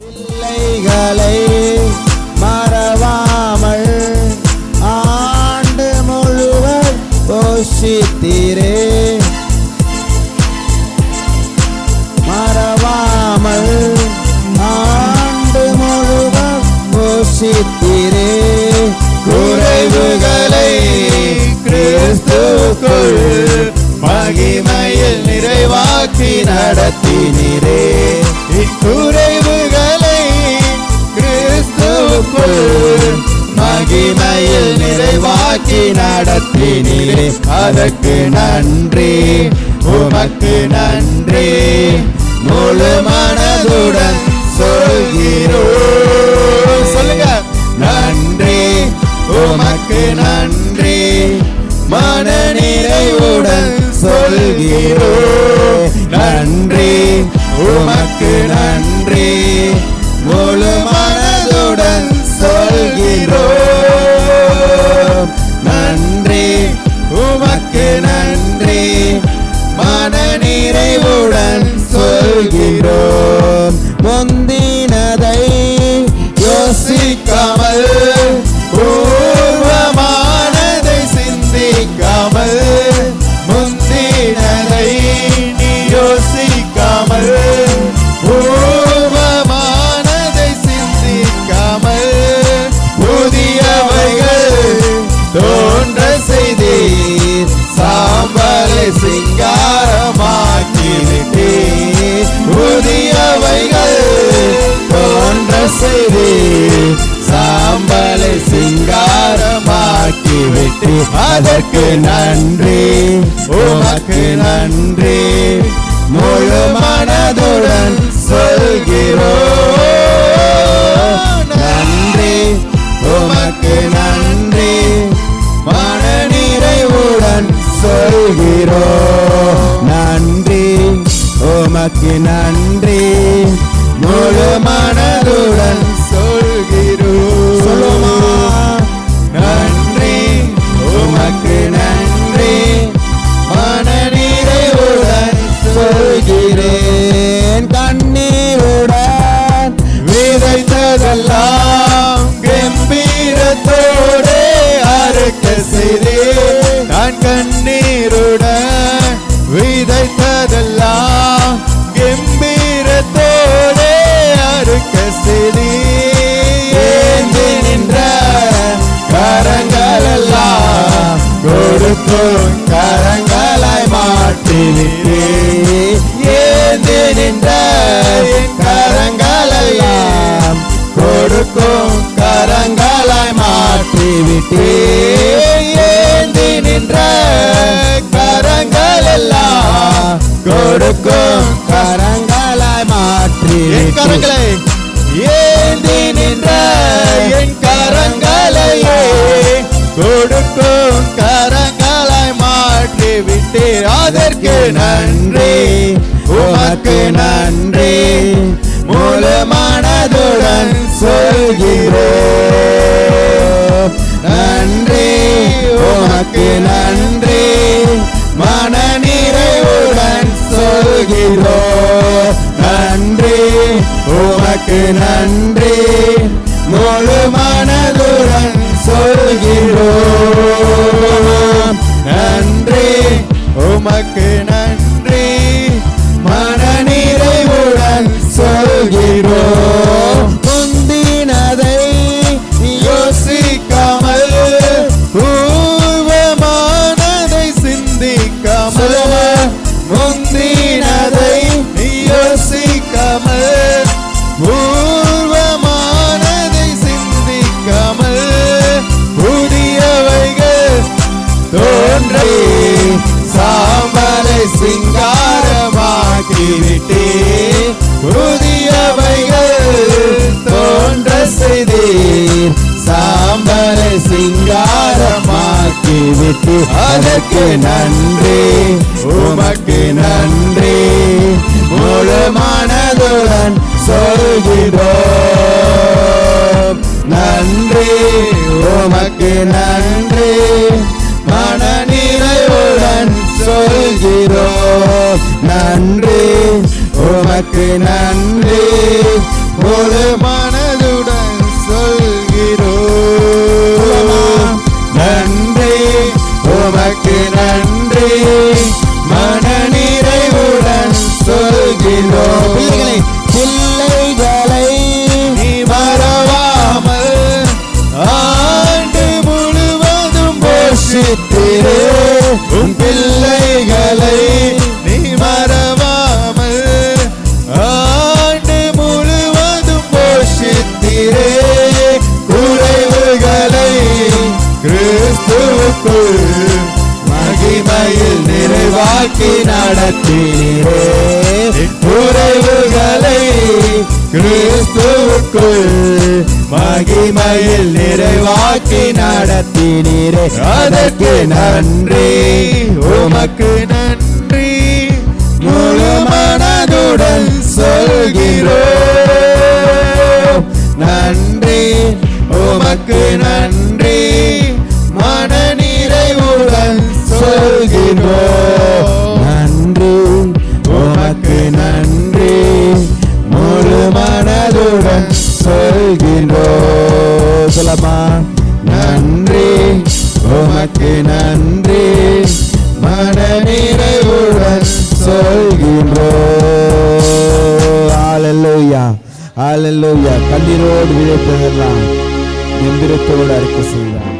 பிள்ளைகளை மறவாமல் ஆண்டு முழுவர் போஷித்தீரே. மறவாமல் ஆண்டு முழுவர் போஷித்தீரே. குறைவுகளை கிறிஸ்துக்குள் மகிமையில் நிறைவாக்கி நடத்தினீரே. இக்கு கிறிஸ்துவுக்குள் மகிமையில் நிறைவாக்கி நடத்தினீரே. அதற்கு நன்றி உமக்கு நன்றி. முழு மனதுடன் சொல்கிறோம். சொல்லுங்க. நன்றி உமக்கு நன்றி. மன நிறைவுடன் சொல்கிறோம். நன்றி உமக்கு நன்றி. முழு யோசிக்காமல் விட்டு அதற்கு நன்றி. உமக்கு நன்றி. முழு மனதுடன் சொல்கிறோம் நன்றி. உமக்கு நன்றி. மன நிறைவுடன் சொல்கிறோம் நன்றி. உமக்கு நன்றி. மாற்றிவிட்டே ஏந்தி நின்ற கரங்கள்? எல்லாம் கொடுக்கும் கரங்களாய் மாற்றி கரங்களை ஏந்தி நின்ற என் கரங்களையே கொடுக்கும் கரங்களாய் மாற்றி விட்டே அதற்கு நன்றி. உமக்கு நன்றி. நன்றி முழு மனதுடன் சொல்கிறோம் நன்றி உமக்கு நன்றி மன நிறைவுடன் சொல்கிறோம் முந்தினதை யோசிக்காமல் பூர்வமானதை சிந்திக்காமல் சிங்காரமாக்கிவிட்டே புதியவைகள் தோன்ற செய்தீர் சாம்பலை சிங்காரமாக்கிவிட்டு அதற்கு நன்றி உமக்கு நன்றி. முழு மனதுடன் சொல்கிறோம் நன்றி உமக்கு நன்றி. மன நிறைவுடன் சொல்கிறோம் நன்றி. உன் பிள்ளைகளை நீ மறவாமல் ஆண்டு முழுவதும் போஷித்திரே குறைவுகளை கிறிஸ்துவுக்குள் மகிமையில் நிறைவாக்கி நடத்தினே குறைவுகளை கிறிஸ்துவுக்குள் மகிமையில் நிறைவாக்கி நடத்தினீரே. அதற்கு நன்றி. உமக்கு நன்றி. முழு மனதுடன் சொல்கிறோம் நன்றி. உமக்கு நன்றி. நன்றி மனநிறைவுடன் நிறைவுடன் சொல்கின்றோம் ஹalleluya ஹalleluya கண்ணீரோடு விதைத்ததெல்லாம் எந்திரத்தோடு அறிக்கை செய்வார்.